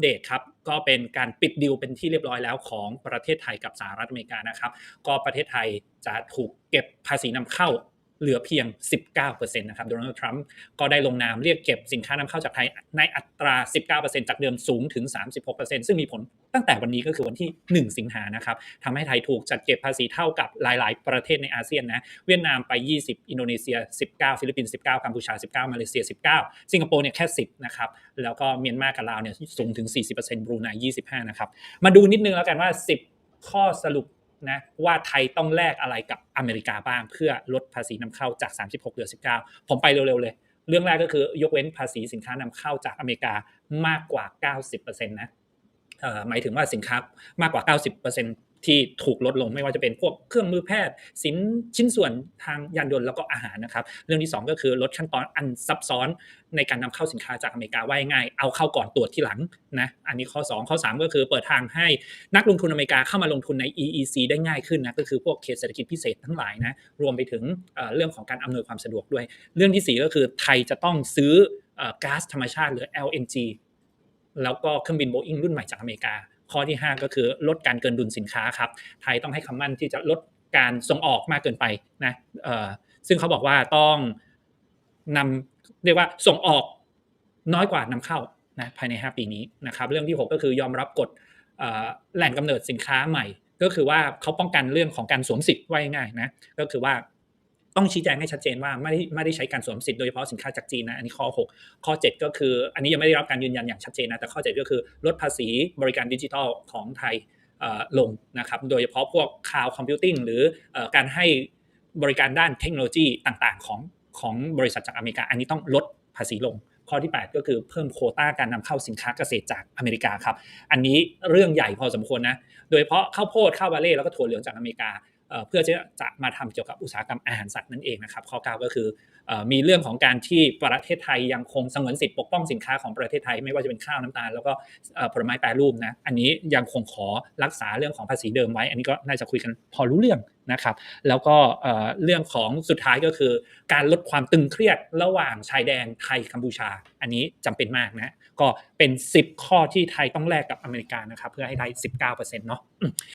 เดตครับก็เป็นการปิดดิวเป็นที่เรียบร้อยแล้วของประเทศไทยกับสหรัฐอเมริกานะครับ ก็ประเทศไทยจะถูกเก็บภาษีนำเข้า เหลือเพียง 19%นะครับโดนัลด์ทรัมป์ก็ได้ลงนามเรียกเก็บสินค้านำเข้าจากไทยในอัตรา 19%จากเดิมสูงถึง 36%ซึ่งมีผลตั้งแต่วันนี้ก็คือวันที่ 1 สิงหานะครับทำให้ไทยถูกจัดเก็บภาษีเท่ากับหลาย ๆ ประเทศในอาเซียนนะเวียดนามไป 20 อินโดนีเซีย 19 ฟิลิปปินส์ 19 กัมพูชา 19 มาเลเซีย 19 สิงคโปร์เนี่ยแค่ 10 นะครับแล้วก็เมียนมากับลาวเนี่ยสูงถึง 40%บรูไน25 นะครับมาดูนิดนึงแล้วกันว่า 10 ข้อสรุป นะว่าไทยต้องแลกอะไรกับอเมริกาบ้าง เพื่อลดภาษีนำเข้าจาก 36เหลือ19 ผมไปเร็วๆเลย เรื่องแรกก็คือยกเว้นภาษีสินค้านำเข้าจากอเมริกามากกว่า 90%นะหมายถึงว่าสินค้ามากกว่า 90% ที่ถูกลดลงไม่ว่าจะเป็นพวกเครื่องมือแพทย์ สินชิ้นส่วนทางยานยนต์แล้วก็อาหารนะครับ เรื่องที่ 2 ก็คือลดขั้นตอนอันซับซ้อนในการนำเข้าสินค้าจากอเมริกาไว้ง่ายเอาเข้าก่อนตรวจที่หลังนะอันนี้ข้อ 2 ข้อ 3 ก็คือเปิดทางให้นักลงทุนอเมริกาเข้ามาลงทุนใน EEC ได้ง่ายขึ้นนะก็คือพวกเขตเศรษฐกิจพิเศษทั้งหลายนะรวมไปถึงเรื่องของการอำนวยความสะดวกด้วย เรื่องที่ 4 ก็คือไทยจะต้องซื้อก๊าซธรรมชาติหรือ LNG แล้วก็เครื่องบินโบอิงรุ่นใหม่จากอเมริกา ข้อที่ 5 ก็คือลดการเกินดุลสินค้าครับ ไทยต้องให้คำมั่นที่จะลดการส่งออกมากเกินไปนะซึ่งเขาบอกว่าต้องนำเรียกว่าส่งออกน้อยกว่านำเข้านะภายใน 5 ปีนี้นะครับเรื่องที่ 6 ก็คือยอมรับกฎแหล่งกำเนิดสินค้าใหม่ ก็คือว่าเขาป้องกันเรื่องของการสวมสิทธิ์ไว้ง่ายนะก็คือว่า ต้องชี้แจงให้ชัดเจนว่าไม่ได้ไม่ได้ใช้การสวมสิทธิ์โดยเฉพาะสินค้าจากจีนนะอันนี้ข้อ 6 ข้อ 7 ก็คือ อันนี้ยังไม่ได้รับการยืนยันอย่างชัดเจนนะแต่ข้อ 7 ก็คือลดภาษีบริการดิจิทัลของไทยลงนะครับโดยเฉพาะพวกคลาวด์คอมพิวติ้งหรือการให้บริการด้านเทคโนโลยีต่างๆ ของของบริษัทจากอเมริกา อันนี้ต้องลดภาษีลง ข้อที่ 8 ก็คือเพิ่มโคต้าการนำเข้าสินค้าเกษตรจากอเมริกาครับอันนี้เรื่องใหญ่พอสมควรนะโดยเฉพาะข้าวโพดข้าวบาเล่แล้วก็ถั่วเหลืองจากอเมริกา เพื่อจะจะมาทำเกี่ยวกับอุตสาหกรรมอาหารสัตว์นั่นเองนะครับข้อ 9 ก็คือมีเรื่องของการที่ประเทศไทยยังคงสงวนสิทธิปกป้องสินค้าของประเทศไทยไม่ว่าจะเป็นข้าวน้ำตาล แล้วก็ผลไม้แปรรูปนะอันนี้ยังคงขอรักษาเรื่องของภาษีเดิมไว้ อันนี้ก็น่าจะคุยกันพอรู้เรื่องนะครับ แล้วก็เรื่องของสุดท้ายก็คือ การลดความตึงเครียดระหว่างชายแดนไทยกัมพูชา อันนี้จำเป็นมากนะก็เป็น 10 ข้อที่ไทยต้องแลกกับอเมริกานะครับเพื่อให้ได้ 19%เนาะ